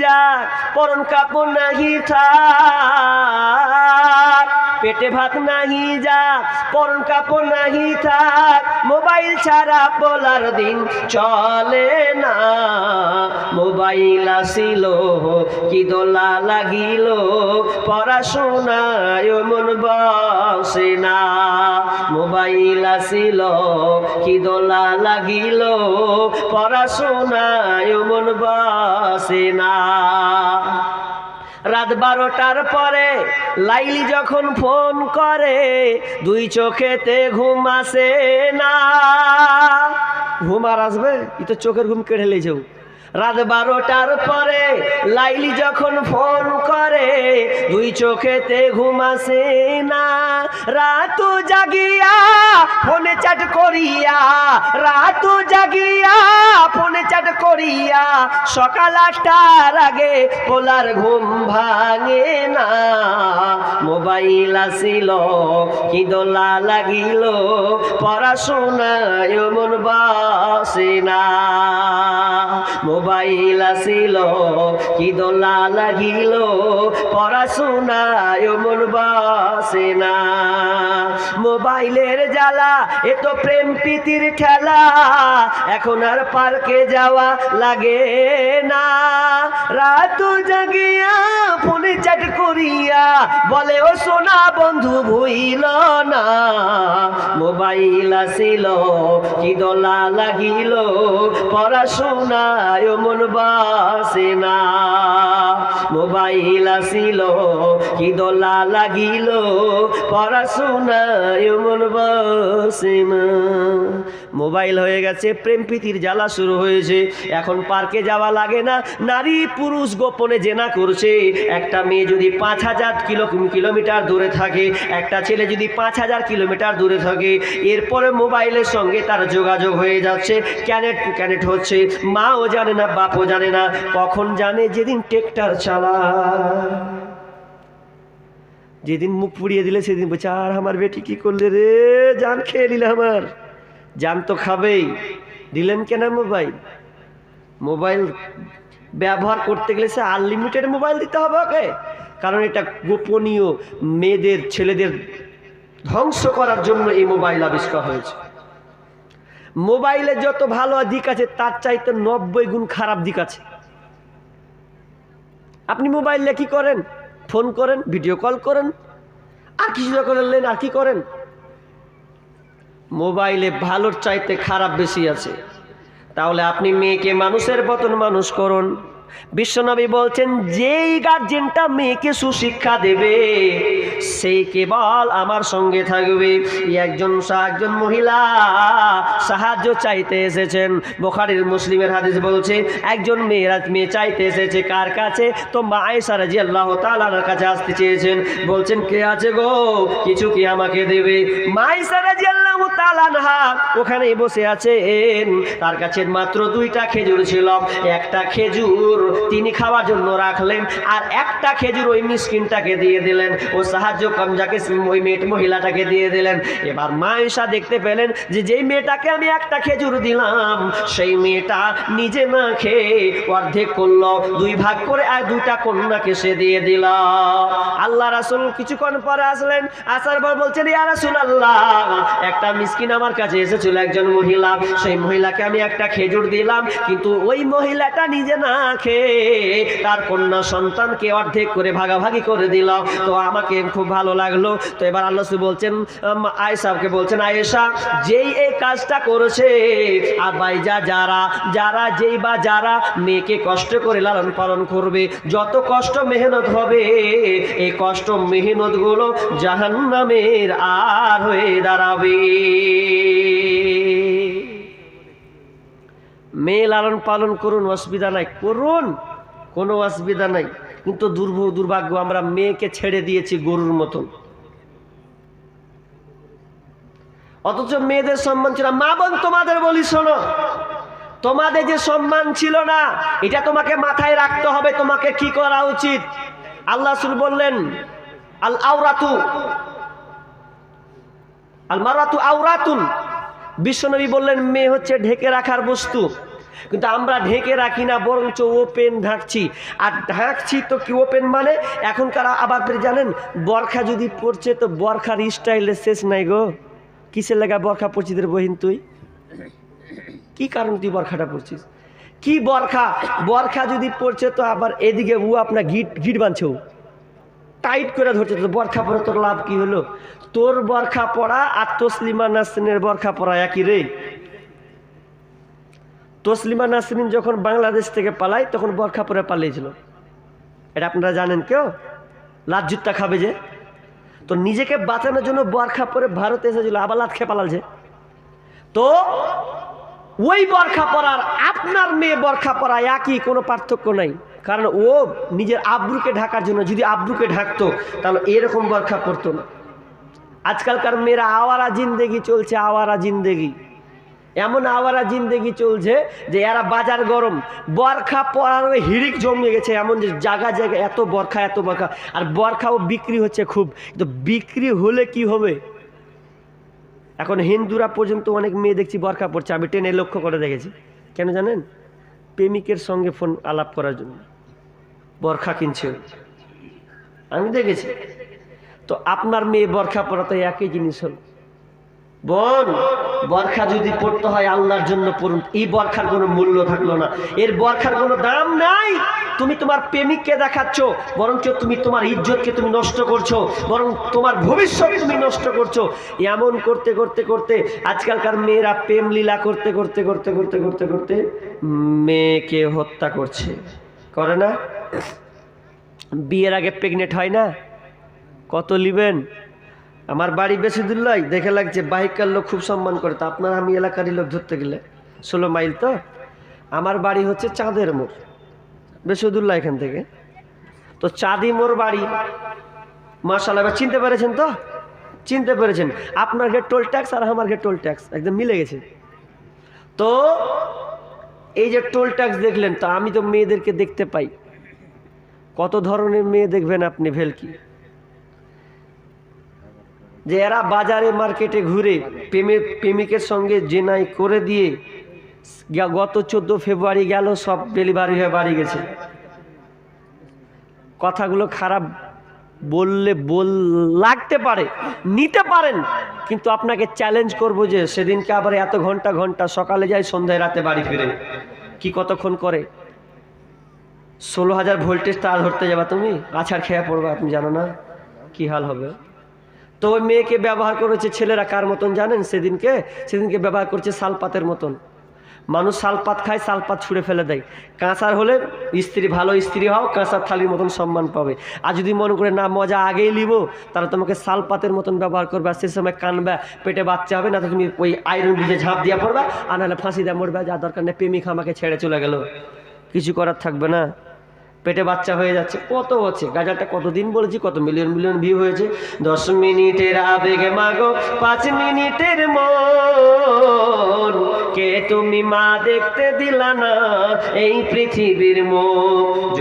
যাক পরন কাপড় নাহি থাক। পেটে ভাত নাহি যা, পরন কাপড় নাহি থাক, মোবাইল ছাড়া বলার দিন চলে না। মোবাইল আসিল, কি দোলা লাগিল, পড়াশোনায় মন বসে না। মোবাইল আসিল, কি দোলা লাগিল, পড়াশোনায় মন বসে না। রাত বারোটার পরে লাইলি যখন ফোন করে, দুই চোখেতে ঘুম আসে না। ঘুম আর আসবে? ই তো চোখের ঘুম কেড়ে লেছেও রাত বারোটার পরে লাইলি যখন ফোন করে দুই চোখেতে ঘুমাসে না। রাত জাগিয়া ফোনে চাট করিয়া, রাত জাগিয়া ফোনে চাট করিয়া, সকাল আটটার আগে পোলার ঘুম ভাঙে না। মোবাইল আসিল দোলা লাগিল, পড়াশোনায় মন বসে না। মোবাইল আসিল কি দোলা লাগিল, পড়াশোনায় মন বসে না। মোবাইলের জ্বালা, এ তো প্রেম প্রীতির খেলা এখন আর পার্কে যাওয়া লাগে না। রাত জাগিয়া ফোনে চ্যাট করিয়া বলে সোনা বন্ধু ভুইল না। মোবাইল আসিল কি দলা লাগিল, পড়াশোনায় মন বাসে না। মোবাইল আসিল কি দলা লাগিল, পড়াশোনায় মন বসে না। মোবাইল হয়ে গেছে, প্রেম প্রীতির জ্বালা শুরু হয়েছে। এখন পার্কে যাওয়া লাগে না, নারী পুরুষ গোপনে জেনা করছে। একটা মেয়ে যদি পাঁচ হাজার কিলো কিলোমিটার দূরে থাকে, একটা ছেলে যদি পাঁচ হাজার কিলোমিটার দূরে থাকে এরপরে মোবাইলের সঙ্গে তার যোগাযোগ হয়ে যাচ্ছে। ক্যানেট ক্যানেট হচ্ছে, মাও জানে না, বাপও জানে না, কখন জানে যেদিন টেকটার চালা যেদিন মুখ পুড়িয়ে দিলে সেদিন বলছে, আর আমার বেটি কি করলে রে? জান খেয়ে নিলে আমার। জান তো খাবেই। দিলেন কেন মোবাইল? মোবাইল ব্যবহার করতে গেলে সে আনলিমিটেড মোবাইল দিতে হবে ওকে। কারণ এটা গোপনীয় মেয়েদের, ছেলেদের ধ্বংস করার জন্য এই মোবাইল আবিষ্কার হয়েছে। মোবাইলে যত ভালো দিক আছে, তার চাইতে নব্বই গুণ খারাপ দিক আছে। আপনি মোবাইলে কি করেন? ফোন করেন, ভিডিও কল করেন, আর কিছু করলেন আর কি করেন? মোবাইলে ভালোর চাইতে খারাপ বেশি আছে। তাহলে আপনি মেয়েকে মানুষের মতন মানুষ করুন। বিশ্বনবী বলছেন, যেই গার্জেনটা মেয়েকে সুশিক্ষা দেবে, সেই কেবল আমার সঙ্গে থাকবে। একজন একজন মহিলা সাহায্য চাইতে এসেছেন। বোখারির মুসলিমের হাদিস বলছে, একজন মেয়েরা মেয়ে চাইতে এসেছে কার কাছে? তো মা আয়েশা রাজি আল্লাহ তালার কাছে আসতে চেয়েছেন। বলছেন, কে আছে গো? কিছু কি আমাকে দেবে? মা আয়েশা আল্লাহ তালানহা ওখানেই বসে আছেন। তার কাছে মাত্র দুইটা খেজুর ছিল। একটা খেজুর তিনি খাওয়ার জন্য রাখলেন। আর একটা খেজুর ওই মিসকিনটাকে দিয়ে দিলেন। ও সাহায্য কম যাকে ওই মেয়ে মহিলাটাকে দিয়ে দিলেন। এবার মায়েশা দেখতে পেলেন যে যেই মেয়েটাকে আমি একটা খেজুর দিলাম, সেই মেয়েটা নিজে না খেয়ে অর্ধেক করল, দুই ভাগ করে আর দুইটা কন্যাকে সে দিয়ে দিল। আল্লাহ রাসুল কিছুক্ষণ পরে আসলেন। আসার পর বলছেন, ইয়া রাসুল আল্লাহ একটা মিসকিন আমার কাছে এসেছিল একজন মহিলা। সেই মহিলাকে আমি একটা খেজুর দিলাম, কিন্তু ওই মহিলাটা নিজে না খেয়ে তার কন্যা সন্তানকে অর্ধেক করে ভাগাভাগি করে দিল। তো আমাকে খুব ভালো লাগল। তো এবার আল্লাহ বলছেন আয়েশাকে বলছেন, আয়েশা, যেই এই কাজটা করেছে, আর বাইজা যারা যারা যেই বা যারা মেয়েকে কষ্ট করে লালন পালন করবে, যত কষ্ট মেহনত হবে, এই কষ্ট মেহনতগুলো জাহান্নামের আর হয়ে দাঁড়াবে। মেয়ে লালন পালন করুন, অসুবিধা নাই। করুন, কোনো অসুবিধা নাই। কিন্তু দুর্ভ, দুর্ভাগ্য, আমরা মেয়েকে ছেড়ে দিয়েছি গরুর মতন। অথচ মেয়েদের সম্মান ছিল মা বোন, তোমাদের বলি শোনো, তোমাদের যে সম্মান ছিল না, এটা তোমাকে মাথায় রাখতে হবে, তোমাকে কি করা উচিত? আল্লাহ বললেন আল আওরাতু আল মারাতু আওরাতুন। বিশ্বনবী বললেন, মেয়ে হচ্ছে ঢেকে রাখার বস্তু। কিন্তু আমরা ঢেকে রাখি না, বরঞ্চ ওপেন ঢাকছি। আর ঢাকছি তো কি ওপেন মানে? এখনকার আবার জানেন, বরখা যদি পড়ছে তো বরখার স্টাইলে শেষ নাই গো। কিসের লাগা বরখা পড়ছি তোর বহিন তুই? কি কারণ তুই বরখাটা পড়ছিস? কি বরখা? বরখা যদি পড়ছে তো আবার এদিকে ও আপনার গিট গিট বাঁধছে। টাইট করে ধরছে তো বরখা পরে তোর লাভ কি হলো? তোর বরখা পড়া আর তসলিমা নাসরিনের বরখা পড়া একই রে। তসলিমা নাসরিন যখন বাংলাদেশ থেকে পালায়, তখন বরখা পরে পালিয়েছিল। এটা আপনারা জানেন কেউ? লাত জুত্তা খাবে যে। তো নিজেকে বাঁচানোর জন্য বরখা পরে ভারতে এসেছিল, আবার লাত খেয়ে পালাল যে। তো ওই বরখা পরার আপনার মেয়ে বরখা পরা একই, কোনো পার্থক্য নাই। কারণ ও নিজের আব্রুকে ঢাকার জন্য, যদি আব্রুকে ঢাকতো, তাহলে এরকম বরখা পড়তো না। আজকালকার মেয়েরা আওয়ারা জিন্দেগি চলছে, আওয়ারা জিন্দেগি। এমন আওয়ারা জিন্দেগি চলছে যে এরা বাজার গরম, বরখা পরার হিড়িক জমে গেছে এমন যে জায়গা জায়গা এত বরখা এত বরখা। আর বরখাও বিক্রি হচ্ছে খুব। তো বিক্রি হলে কি হবে? এখন হিন্দুরা পর্যন্ত অনেক মেয়ে দেখছি বরখা পড়ছে, আমি ট্রেনে লক্ষ্য করে দেখেছি। কেন জানেন? প্রেমিকের সঙ্গে ফোন আলাপ করার জন্য। বরখা কিনছে। আমি দেখেছি। তো আপনার মেয়ে বরখা পরা তো একই জিনিস হল। বোন, বরখা যদি পড়তে হয় আল্লাহর জন্য পড়ুন এই বরখার কোনো মূল্য থাকল না। এর বরখার কোনো দাম নাই। তুমি তোমার প্রেমিককে দেখাচ্ছ, বরঞ্চ তুমি তোমার ইজ্জতকে তুমি নষ্ট করছ, বরং তোমার ভবিষ্যৎ তুমি নষ্ট করছ। এমন করতে করতে করতে আজকালকার মেয়েরা প্রেম লীলা করতে করতে করতে করতে করতে করতে মেয়েকে হত্যা করছে। করে না? বিয়ের আগে প্রেগনেন্ট হয় না? কত লিবেন? আমার বাড়ি বেশি দূর নয়, দেখে লাগছে বাইকার লোক খুব সম্মান করে। তো আপনার আমি এলাকারই লোক ধরতে গেলে। ষোলো মাইল তো? আমার বাড়ি হচ্ছে চাঁদের মোড়। বেশি দূর নয় এখান থেকে। তো চাঁদি মোর বাড়ি। মার্শাল এবার চিনতে পেরেছেন তো? চিনতে পেরেছেন। আপনার ঘে টোল ট্যাক্স আর আমার ঘে টোল ট্যাক্স একদম মিলে গেছে। তো এই যে টোল ট্যাক্স দেখলেন, তো আমি তো মেয়েদেরকে দেখতে পাই। কত ধরনের মেয়ে দেখবেন আপনি, ভেলকি? যে এরা বাজারে, মার্কেটে ঘুরে, প্রেমে, প্রেমিকের সঙ্গে জেনাই করে দিয়ে গত চোদ্দ ফেব্রুয়ারি গেল, সব ডেলিভারি হয়ে বাড়ি গেছে। কথাগুলো খারাপ বললে বল লাগতে পারে, নিতে পারেন, কিন্তু আপনাকে চ্যালেঞ্জ করব যে সেদিনকে আবার এত ঘণ্টা ঘণ্টা সকালে যায় সন্ধ্যায় রাতে বাড়ি ফিরে। কি কতক্ষণ করে? ষোলো হাজার ভোল্টেজ তার ধরতে যাবা তুমি? আছাড় খেয়ে পড়বা, আপনি জানো না। কি হাল হবে? তো ওই মেয়েকে ব্যবহার করেছে ছেলেরা কার মতন জানেন সেদিনকে? সেদিনকে ব্যবহার করছে শালপাতের মতন। মানুষ শালপাত খায়, শালপাত ছুঁড়ে ফেলে দেয়। কাঁসার হলে স্ত্রী, ভালো স্ত্রী হও, কাঁসার থালির মতন সম্মান পাবে। আর যদি মনে করে, না, মজা আগেই নিব, তাহলে তোমাকে শালপাতের মতন ব্যবহার করবে। আর সে সময় কানবে, পেটে বাচ্চা হবে, না তো তুমি ওই আয়রন বীজে ঝাঁপ দিয়ে পড়বে, আর নাহলে ফাঁসি দেওয়া মরবে। যা দরকার নেই, প্রেমিক আমাকে ছেড়ে চলে গেল। কিছু করার থাকবে না। পেটে বাচ্চা হয়ে যাচ্ছে, কত হচ্ছে গাজাটা কতদিন বলেছি, কত মিলিয়ন মিলিয়ন ভিউ হয়েছে। দশ মিনিটের আবেগে মাগো, পাঁচ মিনিটের মন। কে তুমি মা দেখতে দিলা না এই পৃথিবীর মন?